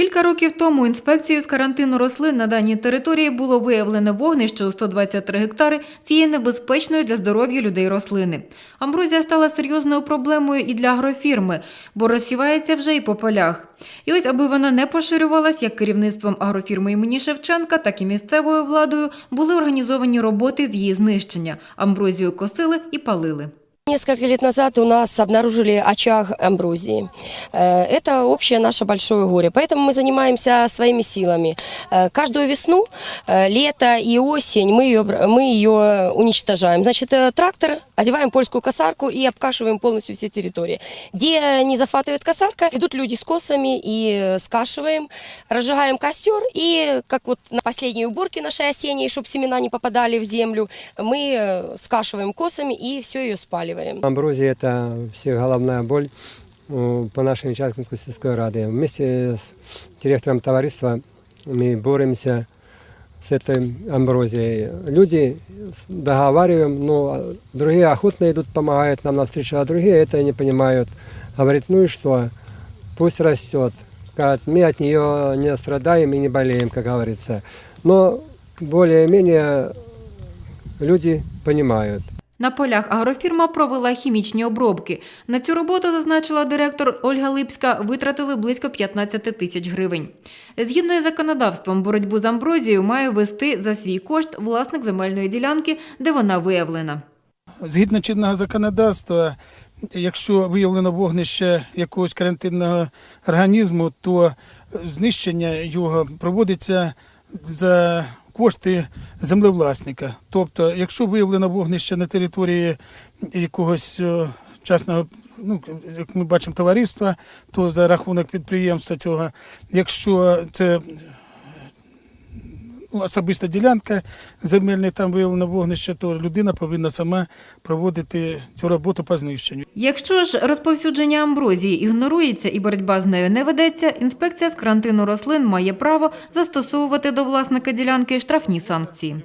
Кілька років тому інспекцією з карантину рослин на даній території було виявлено вогнище у 123 гектари цієї небезпечної для здоров'я людей рослини. Амброзія стала серйозною проблемою і для агрофірми, бо розсівається вже і по полях. І ось, аби вона не поширювалась, як керівництвом агрофірми імені Шевченка, так і місцевою владою були організовані роботи з її знищення. Амброзію косили і палили. Несколько лет назад у нас обнаружили очаг амброзии. Э, Это общее наше большое горе. Поэтому мы занимаемся своими силами. Э, Каждую весну, э, лето и осень мы ее, мы ее уничтожаем. Значит, трактор, одеваем польскую косарку и обкашиваем полностью все территории. Где не захватывает косарка, идут люди с косами и скашиваем, разжигаем костер и, как вот на последней уборке нашей осенней, чтобы семена не попадали в землю, мы скашиваем косами и все ее спаливаем. Амброзия – это всех головная боль по нашей Чаткинской сельской раде. Вместе с директором товариства мы боремся с этой амброзией. Люди договариваем, но другие охотно идут, помогают нам навстречу, а другие это не понимают. Говорит, ну и что, пусть растет. Мы от нее не страдаем и не болеем, как говорится. Но более-менее люди понимают. На полях агрофірма провела хімічні обробки. На цю роботу, зазначила директор Ольга Липська, витратили близько 15 тисяч гривень. Згідно із законодавством, боротьбу з амброзією має вести за свій кошт власник земельної ділянки, де вона виявлена. Згідно чинного законодавства, якщо виявлено вогнище якогось карантинного організму, то знищення його проводиться за кошти землевласника. Тобто, якщо виявлено вогнище на території якогось е, частного, ну як ми бачимо, товариства, то за рахунок підприємства цього, якщо це особиста ділянка земельна, там виявлено вогнище, то людина повинна сама проводити цю роботу по знищенню. Якщо ж розповсюдження амброзії ігнорується і боротьба з нею не ведеться, інспекція з карантину рослин має право застосовувати до власника ділянки штрафні санкції.